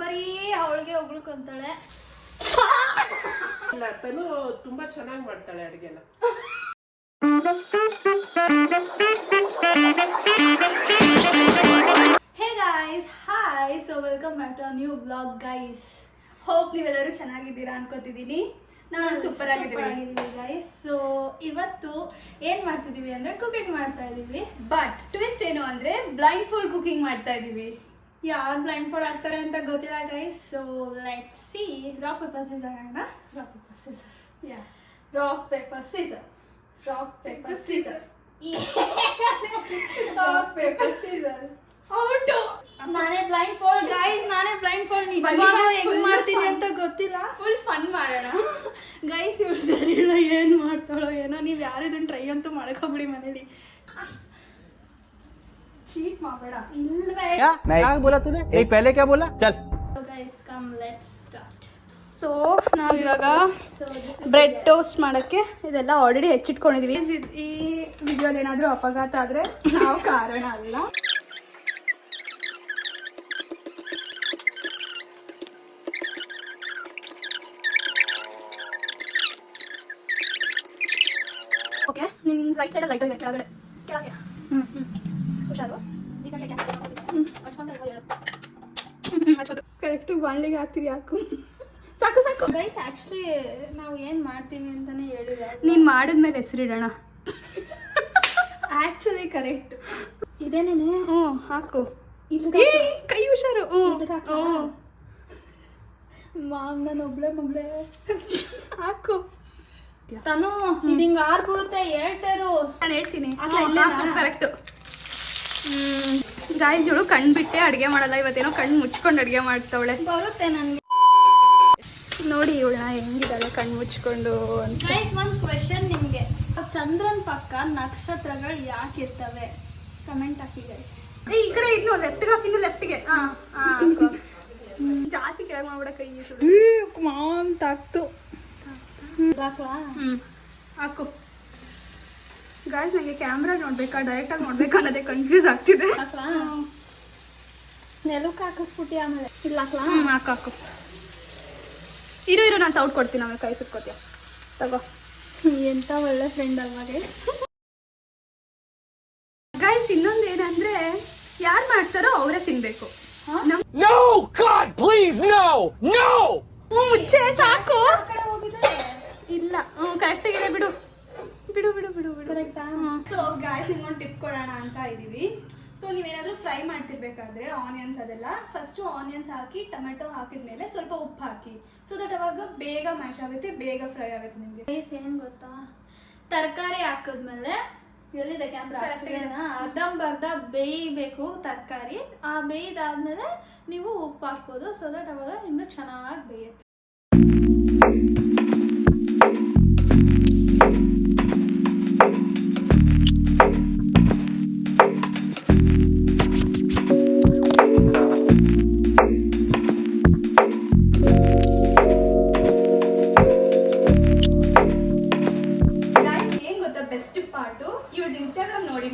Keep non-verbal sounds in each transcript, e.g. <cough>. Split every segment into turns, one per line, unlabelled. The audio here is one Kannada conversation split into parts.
ಬರೀ ಅವಳಿಗೆ ಹೊಗಳ್ಕೊಂತಾಳೆ
ಇಲ್ಲ ತನು ತುಂಬಾ ಚೆನ್ನಾಗಿ ಮಾಡ್ತಾಳೆ
ಅಡಿಗೆ hey guys hi so welcome back to new blog guys hope ನೀವೆಲ್ಲರೂ ಚೆನ್ನಾಗಿದ್ದೀರಾ ಅನ್ಕೋತಿದ್ದೀನಿ. ನಾನು ಸೂಪರ್ ಆಗಿದ್ದೀನಿ. ಗೈಸ್ ಸೊ ಇವತ್ತು ಏನ್ ಮಾಡ್ತಿದೀವಿ ಅಂದ್ರೆ ಕುಕಿಂಗ್ ಮಾಡ್ತಾ ಇದೀವಿ. ಬಟ್ ಟ್ವಿಸ್ಟ್ ಏನು ಅಂದ್ರೆ ಬ್ಲೈಂಡ್ ಫೋಲ್ಡ್ ಕುಕಿಂಗ್ ಮಾಡ್ತಾ ಇದೀವಿ. ಯಾರು ಬ್ಲೈಂಡ್ ಫೋಲ್ಡ್ ಆಗ್ತಾರೆ ಅಂತ ಗೊತ್ತಿಲ್ಲ guys so let see rock paper scissor ಅಣ್ಣ rock paper scissor yeah rock paper scissor rock paper scissor rock paper scissor out ನಾನೇ ಬ್ಲೈಂಡ್ ಫೋಲ್ಡ್ ಗೈಸ್ ನಾನೇ ಬ್ಲೈಂಡ್ ಫೋಲ್ಡ್ ನಿಜವಾಗ್ಲೂ ಹೆಂಗ್ ಮಾಡ್ತೀನಿ ಅಂತ ಗೊತ್ತಿಲ್ಲ? ಫುಲ್ ಫನ್ ಮಾಡೋಣ. ಗೈಸ್ ಇವ್ರು ಸರಿ ಇಲ್ಲ ಏನ್ ಮಾಡ್ತಾಳೋ ಏನೋ ನೀವು ಯಾರು ಇದನ್ನ ಟ್ರೈ ಅಂತೂ ಹೋಗ್ಬಿಡಿ ಮನೇಲಿ. ಚೀಟ್ ಮಾಡಬೇಡ ಇಲ್ವೇ
क्या क्या बोला तूने एक पहले क्या बोला चल
guys come let's start so ನಾವಿವಾಗ ಬ್ರೆಡ್ ಟೋಸ್ಟ್ ಮಾಡೋಕ್ಕೆ ಇದೆಲ್ಲ ಆಲ್ರೆಡಿ ಹೆಚ್ಚಿಟ್ಕೊಂಡಿದೀವಿ ಈ ವಿಡಿಯೋಲಿ ಏನಾದರೂ ಅಪಘಾತ ಆದರೆ ನಾವು ಕಾರಣ ಅಲ್ಲ ಓಕೆ ನಿನ್ನ ರೈಟ್ ಸೈಡಲ್ಲಿ ಲೈಟ್ ಇದೆ ಕೆಳಗಡೆ ಕೆಳಗೆ ಹ್ಞೂ ಹ್ಞೂ ಕರೆಕ್ಟ್ ಬಾಣ್ಲಿಗೆ ಹಾಕ್ತೀರಿ ಹಾಕು ಸಾಕು ಸಾಕು. ಗೈಸ್ ಆಕ್ಚುಲಿ ನಾವು ಏನ್ ಮಾಡ್ತೀವಿ ಅಂತಾನೆ ಹೇಳಿಲ್ಲ. ನೀನ್ ಮಾಡಿದ್ಮೇಲೆ ಹೆಸರಿಡೋಣ ಆಕ್ಚುಲಿ ಕರೆಕ್ಟ್ ಇದೇನೇನೆ? ಹ್ಞೂ ಹಾಕು. ಕೈ ಹುಷಾರು. ಹ್ಞೂ. ಮಾಮ್ ನಾನು ಒಬ್ಳೆ ಮೊಬ್ಳೆ. ಹಾಕು. ತನು ಹಿಂಗ ಆರ್ಬಿಡುತ್ತೆ ಹೇಳ್ತಾರು ನಾನು ಹೇಳ್ತೀನಿ. ಕರೆಕ್ಟ್. ಗಾಯ್ಸ್ ಇವಳು ಕಣ್ ಬಿಟ್ಟೆ ಅಡುಗೆ ಮಾಡಲ್ಲ. ಇವತ್ತೇನೋ ಕಣ್ಣು ಮುಚ್ಕೊಂಡು ಅಡುಗೆ ಮಾಡ್ತಾವಳೆ. ಬರುತ್ತೆ ನನಗೆ. ನೋಡಿ ಇವಳನ್ನ ಹೆಂಗಿದ್ದಾಳೆ ಕಣ್ಣು ಮುಚ್ಕೊಂಡು ಅಂತ. ಗೈಸ್ ಒಂದು ಕ್ವೆಶನ್ ನಿಮಗೆ. ಚಂದ್ರನ್ ಪಕ್ಕ ನಕ್ಷತ್ರಗಳು ಯಾಕೆ ಇರ್ತವೆ? ಕಮೆಂಟ್ ಹಾಕಿ ಗೈಸ್ ಈ ಕಡೆ ಇನ್ನು ಲೆಫ್ಟ್ಗೆ ಹಾಕಿದ್ದು ಲೆಫ್ಟ್ಗೆ ಜಾಸ್ತಿ ಕೆಳಗೆ ಮಾಡ್ಬಿಡ ಕೈ ತಾಕ್ತು ಹ್ಮ್ ಹಾಕು. ಗಾಯ್ಸ್ ನನಗೆ ಕ್ಯಾಮ್ರಾ ನೋಡ್ಬೇಕಾ? ಡೈರೆಕ್ಟ್ ಆಗಿ ನೋಡ್ಬೇಕಾ ಅನ್ನೋದೇ ಕನ್ಫ್ಯೂಸ್ ಆಗ್ತಿದೆ ನೆಲಕ್ಕೆ ಹಾಕಿಸ್ಬಿಟ್ಟಿ ಆಮೇಲೆ. ಇಲ್ಲ ಹ್ಞೂ ಹಾಕು ಹಾಕು. ಇರು ಇರು ನಾನು ಸೌಟ್ ಕೊಡ್ತೀನಿ ಆಮೇಲೆ ಕೈ ಸುಟ್ಕೋತೀಯ. ತಗೋ. ಎಂತ ಒಳ್ಳೆ ಫ್ರೆಂಡ್ ಅಲ್ವಾಗೆ ಗಾಯ್ಸ್ ಇನ್ನೊಂದು ಏನಂದ್ರೆ ಯಾರು ಮಾಡ್ತಾರೋ ಅವರೇ ತಿನ್ಬೇಕು.
ನೋ
ಗಾಡ್ ಮುಚ್ಚೆ ಸಾಕು ಇಲ್ಲ ಹ್ಞೂ ಕರೆಕ್ಟ್ ಆಗಿದೆ ಬಿಡು ಬಿಡು. ಸೊ ಗಾಯ್ಸ್ ನಿಮ್ಗೊಂದು ಟಿಪ್ ಕೊಡೋಣ ಅಂತ ಇದೀವಿ. ಸೊ ನೀವೇನಾದ್ರೂ ಫ್ರೈ ಮಾಡ್ತಿರ್ಬೇಕಾದ್ರೆ ಆನಿಯನ್ಸ್ ಅದೆಲ್ಲ. ಫಸ್ಟು ಆನಿಯನ್ಸ್ ಹಾಕಿ ಟೊಮೆಟೊ ಹಾಕಿದ್ಮೇಲೆ ಸ್ವಲ್ಪ ಉಪ್ಪು ಹಾಕಿ. ಸೊ ದಟ್ ಅವಾಗ ಬೇಗ ಮ್ಯಾಶ್ ಆಗುತ್ತೆ ಬೇಗ ಫ್ರೈ ಆಗುತ್ತೆ ನಿಮಗೆ. ಬೇಸ್ ಏನು ಗೊತ್ತಾ? ತರಕಾರಿ ಹಾಕಿದ್ಮೇಲೆ ಎಲ್ಲಿದೆ ಕ್ಯಾಮ್ರಾ ಅರ್ಧಂಬರ್ಧ ಬೇಯಬೇಕು ತರಕಾರಿ. ಆ ಬೇಯ್ದಾದ್ಮೇಲೆ ನೀವು ಉಪ್ಪು ಹಾಕ್ಬೋದು. ಸೊ ದಟ್ ಅವಾಗ ಇನ್ನೂ ಚೆನ್ನಾಗಿ ಬೇಯುತ್ತೆ.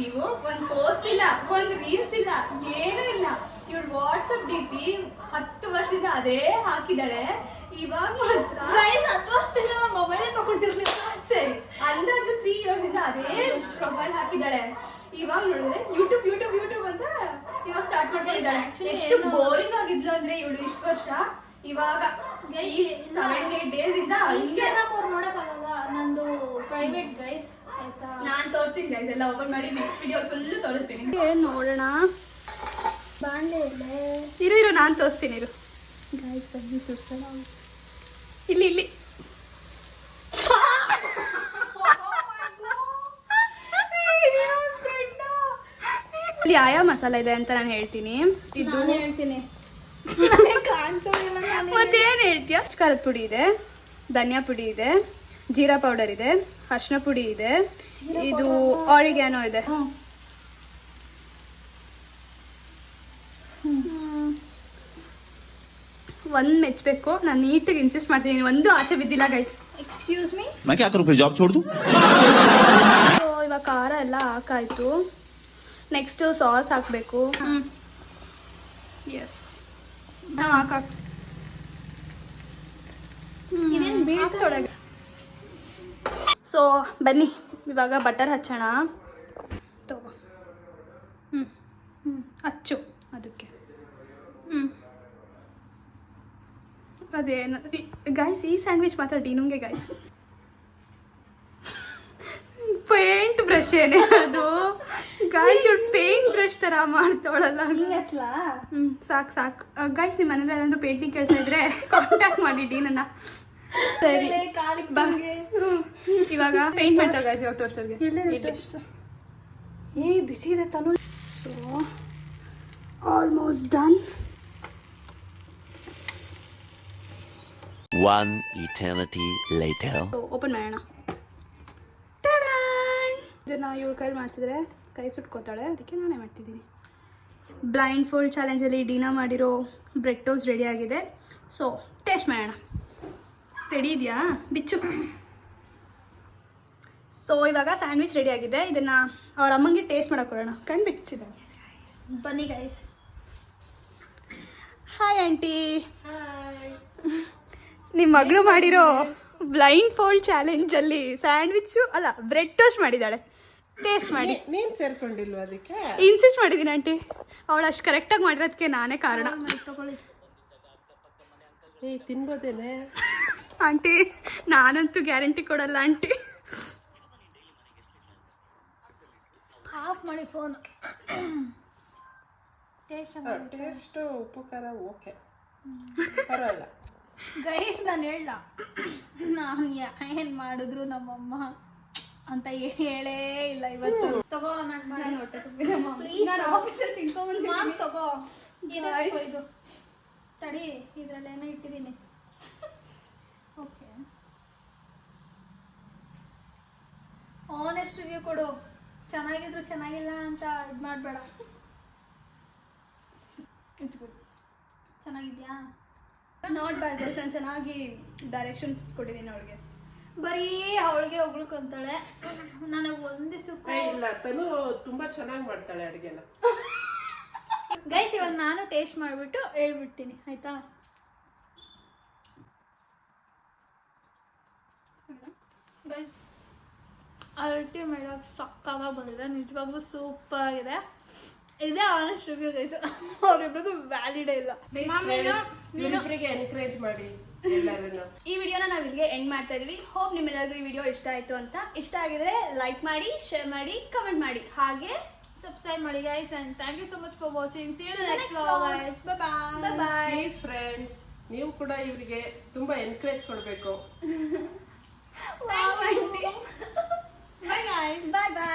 ನೀವು. ಒಂದ್ ಪೋಸ್ಟ್ ಇಲ್ಲ ಒಂದ್ ರೀಲ್ಸ್ ಇಲ್ಲ ಏನೂ ಇಲ್ಲ. ಇವಳು ವಾಟ್ಸಪ್ ಡಿ ಪಿ ಹತ್ತು ವರ್ಷದಿಂದ ಅದೇ ಹಾಕಿದಾಳೆ ಇವಾಗ ಮಾತ್ರ ಹತ್ತು ವರ್ಷದಿಂದ ಮೊಬೈಲ್ ತಗೊಂಡಿರ್ಲಿಲ್ಲ. ಸರಿ ಅಂದಾಜು ತ್ರೀ ಇಯರ್ಸ್ ಇಂದ ಅದೇ ಪ್ರೊಫೈಲ್ ಹಾಕಿದಾಳೆ ಇವಾಗ ನೋಡಿದ್ರೆ ಯೂಟ್ಯೂಬ್ ಯೂಟ್ಯೂಬ್ ಯೂಟ್ಯೂಬ್ ಅಂತ ಇವಾಗ ಸ್ಟಾರ್ಟ್ ಮಾಡ್ತಾ ಇದ್ದಾಳೆ ಎಷ್ಟು ಬೋರಿಂಗ್ ಆಗಿದ್ಲು ಅಂದ್ರೆ ಇವಳು ಇಷ್ಟು ವರ್ಷ. ಇವಾಗ ಸೆವೆನ್ ಏಟ್ ಡೇಸ್ ಇಂದ
ಇನ್ಸ್ಟಾಗ್ರಾಮ್ ಅವ್ರು ನೋಡಕ್ಕಾಗಲ್ಲ. ನಂದು ಪ್ರೈವೇಟ್ ಗೈಸ್
ನಾನ್ ತೋರಿಸ್ತೀನಿ ಗೈಸ್ ಎಲ್ಲ ಓಪನ್ ಮಾಡಿ ನೆಕ್ಸ್ಟ್ ವಿಡಿಯೋ ಫುಲ್ ತೋರಿಸ್ತೀನಿ. ನೋಡೋಣ.
ಬಾಣಲೆ
ಇರು ಇರು ನಾನು ತೋರಿಸ್ತೀನಿ ಇರು. ಗೈಸ್ ಬನ್ನಿ ಸುಡ್ಸೋಣ ಇಲ್ಲಿ ಇಲ್ಲಿ. ಇಲ್ಲಿ ಯಾವ ಮಸಾಲ ಇದೆ ಅಂತ ನಾನು ಹೇಳ್ತೀನಿ. ಇದು
ನಾನು ಹೇಳ್ತೀನಿ.
ಮತ್ತೇನು ಹೇಳ್ತೀಯ? ಖಾರದ ಪುಡಿ ಇದೆ ಧನಿಯಾ ಪುಡಿ ಇದೆ ಜೀರಾ ಪೌಡರ್ ಇದೆ. ಅರ್ಶಿನ ಪುಡಿ ಇದೆ. ಇದು ಆರಿಗ್ಯಾನೋ ಇದೆ. ಒಂದ್ ಮೆಚ್ಚಬೇಕು ನಾನು ನೀಟಾಗಿ ಇನ್ಸಿಸ್ಟ್ ಮಾಡ್ತೀನಿ. ಒಂದು ಆಚೆ ಬಿದ್ದಿಲ್ಲ ಗೈಸ್
ಎಕ್ಸ್ಕ್ಯೂಸ್ ಮೀ
ಜಾಬ್ ಇವಾಗ ಖಾರ ಎಲ್ಲ ಹಾಕಾಯ್ತು. ನೆಕ್ಸ್ಟ್ ಸಾಸ್ ಹಾಕ್ಬೇಕು. ಎಸ್
ನಾವು ಹ್ಮ್.
ಸೊ ಬನ್ನಿ. ಇವಾಗ ಬಟರ್ ಹಚ್ಚೋಣ. ತಗೋ. ಹ್ಞೂ ಹ್ಞೂ ಹಚ್ಚು ಅದಕ್ಕೆ. ಹ್ಞೂ ಅದೇನು ಗಾಯ್ಸ್ ಈ ಸ್ಯಾಂಡ್ವಿಚ್ ಮಾತ್ರ ಡೀನುಂಗೆ ಗಾಯ್ಸ್ ಪೇಂಟ್ ಬ್ರಷ್ ಏನೇ ಅದು. ಗಾಯ್ಸ್ ಪೇಂಟ್ ಬ್ರಷ್ ಥರ ಮಾಡ್ತಾವಳಲ್ಲ ಹ್ಞೂ ಸಾಕು ಸಾಕು. ಗೈಸ್ ನಿಮ್ಮ ಮನೇಲಿ ಏನಾದರೂ ಪೇಂಟಿಂಗ್ ಕೇಳ್ತಾ ಇದ್ರೆ ಕಾಂಟ್ಯಾಕ್ಟ್ ಮಾಡಿ ಡೀನನ್ನ ಸರಿ ಬಾ. ಇವಾಗ ಪೇಂಟ್ ಮಾಡ್ತಾರೆ ಗೈಸ್ ಇವಾಗ ಟೋಸ್ಟರ್ಗೆ ಏ ಬಿಸಿ ಇದೆ ತಾನು. So almost done
One eternity later.
Open ಮಾಡೋಣ! ಇದನ್ನ ಇವಳು ಕೈಲಿ ಮಾಡಿಸಿದ್ರೆ ಕೈ ಸುಟ್ಕೋತಾಳೆ ಅದಕ್ಕೆ ನಾನೇ ಮಾಡ್ತಿದ್ದೀನಿ. ಬ್ಲೈಂಡ್ ಫೋಲ್ಡ್ ಚಾಲೆಂಜಲ್ಲಿ ಡೀನಾ ಮಾಡಿರೋ ಬ್ರೆಡ್ ಟೋಸ್ಟ್ ರೆಡಿ ಆಗಿದೆ. ಸೊ ಟೇಸ್ಟ್ ಮಾಡೋಣ. ರೆಡಿ ಇದೆಯಾ? ಬಿಚ್ಚು. ಸೊ ಇವಾಗ ಸ್ಯಾಂಡ್ವಿಚ್ ರೆಡಿ ಆಗಿದೆ. ಇದನ್ನು ಅವ್ರ ಅಮ್ಮಂಗೆ ಟೇಸ್ಟ್ ಮಾಡಕ್ಕೆ ಕೊಡೋಣ ಕಣ್ಣು ಬಿಚ್ಚಿದೆ.
ಬನ್ನಿ ಗೈಸ್
ಹಾಯ್ ಆಂಟಿ ನಿಮ್ಮ ಮಗಳು ಮಾಡಿರೋ ಬ್ಲೈಂಡ್ ಫೋಲ್ಡ್ ಚಾಲೆಂಜಲ್ಲಿ ಸ್ಯಾಂಡ್ವಿಚ್ಚು ಅಲ್ಲ ಬ್ರೆಡ್ ಟೋಸ್ಟ್ ಮಾಡಿದ್ದಾಳೆ. ಟೇಸ್ಟ್ ಮಾಡಿ.
ನೀನ್ ಸೇರ್ಕೊಂಡಿಲ್ವ ಅದಕ್ಕೆ?
ಇನ್ಸಿಸ್ಟ್ ಮಾಡಿದ್ದೀನಿ ಆಂಟಿ ಅವಳು ಅಷ್ಟು ಕರೆಕ್ಟಾಗಿ ಮಾಡಿರೋದಕ್ಕೆ ನಾನೇ ಕಾರಣ.
ತಿನ್ಬೋದೇನೆ?
ಆಂಟಿ ನಾನಂತೂ ಗ್ಯಾರಂಟಿ ಕೊಡಲ್ಲ ಆಂಟಿ.
ಆಫ್ ಮಾಡಿ ಫೋನ್. ಟೇಸ್ಟ್
ಟೇಸ್ಟ್ ಉಪ್ಪು ಖಾರ ಓಕೆ. ಪರವಾಗಿಲ್ಲ.
ಗೈಸ್ ನಾನು ಹೇಳ ನಾನು ಏನ್ ಮಾಡಿದ್ರು ನಮ್ಮಮ್ಮ ಅಂತ ಹೇಳೇ ಇಲ್ಲ ಇವತ್ತು. ತಗೋ ನಾನು ಮಾಡಿ ಹೊಟ್ಟೆ ತಗೋ. ಇದು. ತಡಿ ಇದ್ರಲ್ಲೇನೋ ಇಟ್ಟಿದ್ದೀನಿ. ಓಕೆ ಆನೆಸ್ಟ್ ರಿವ್ಯೂ ಕೊಡು. ಚೆನ್ನಾಗಿದ್ರು ಚೆನ್ನಾಗಿಲ್ಲ ಅಂತ ಇದು ಮಾಡಬೇಡ. ಇಟ್ಸ್ ಗುಡ್ ಚೆನ್ನಾಗಿದ್ಯಾ?
ನೋಡ್ಬಾರ್ದು ನಾನು ಚೆನ್ನಾಗಿ ಡೈರೆಕ್ಷನ್ಸ್ ಕೊಟ್ಟಿದ್ದೀನಿ ಅವಳಿಗೆ.
ಬರೀ ಅವಳಿಗೆ ಹೊಗಳ್ಕೊಂತಾಳೆ ನನಗೆ ಒಂದೇ ಸುಖ.
ಇಲ್ಲ ತನು ತುಂಬಾ ಚೆನ್ನಾಗಿ ಮಾಡ್ತಾಳೆ ಅಡ್ಗೆನ.
ಗೈಸ್ ಇವಾಗ ನಾನು ಟೇಸ್ಟ್ ಮಾಡಿಬಿಟ್ಟು ಹೇಳ್ಬಿಡ್ತೀನಿ ಆಯ್ತಾ? ಗೈಸ್ ಅಲ್ಟಿಮೇಟ್ ಸಕ್ಕಾಗ ಬಂದಿದೆ. ನಿಜವಾಗ್ಲೂ ಸೂಪರ್ ಆಗಿದೆ. ಇದೇ ಆನೆಸ್ಟ್ ರಿವ್ಯೂ ಗೈಸ್ ಅವ್ರಿಬ್ರಿಗೂ ವ್ಯಾಲಿಡೇ ಇಲ್ಲ.
ಇವರಿಬ್ಬರಿಗೆ ಎನ್ಕರೇಜ್ ಮಾಡಿ
ಈ ವಿಡಿಯೋನ ನಾವು ಇಲ್ಲಿಗೆ ಎಂಡ್ ಮಾಡ್ತಾ ಇದೀವಿ. ಹೋಪ್ ನಿಮ್ಮೆಲ್ಲರಿಗೂ ಈ ವಿಡಿಯೋ ಇಷ್ಟ ಆಯ್ತು ಅಂತ. ಇಷ್ಟ ಆಗಿದ್ರೆ ಲೈಕ್ ಮಾಡಿ ಶೇರ್ ಮಾಡಿ ಕಮೆಂಟ್ ಮಾಡಿ. ಹಾಗೆ
ಸಬ್ಸ್ಕ್ರೈಬ್ ಮಾಡಿ guys and thank you so much for watching
see
you
next.
Guys bye bye
bye
please friends ನೀವು ಕೂಡ ಇವರಿಗೆ ತುಂಬಾ ಎನ್ಕರೇಜ್ ಕೊಡಬೇಕು. <laughs>
Bye guys. Bye bye.